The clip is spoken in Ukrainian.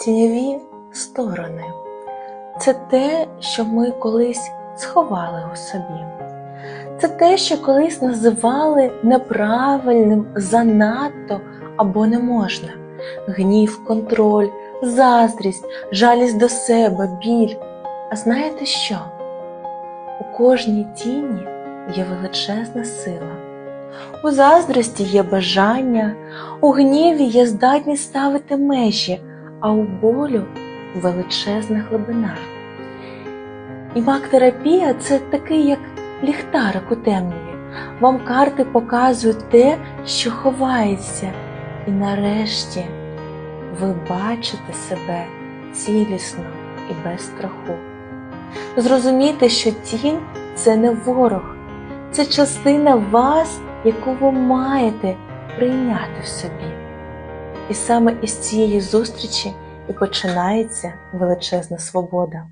Тіньові сторони це те, що ми колись сховали у собі. Це те, що колись називали неправильним, занадто або не можна. Гнів, контроль, заздрість, жалість до себе, біль. А знаєте що? У кожній тіні є величезна сила. У заздрості є бажання, у гніві є здатність ставити межі, а у болю величезна глибина. І мак-терапія це такий, як ліхтарик у темряві. Вам карти показують те, що ховається, і нарешті ви бачите себе цілісно і без страху. Зрозумійте, що тінь це не ворог, це частина вас, яку ви маєте прийняти в собі. І саме із цієї зустрічі і починається величезна свобода.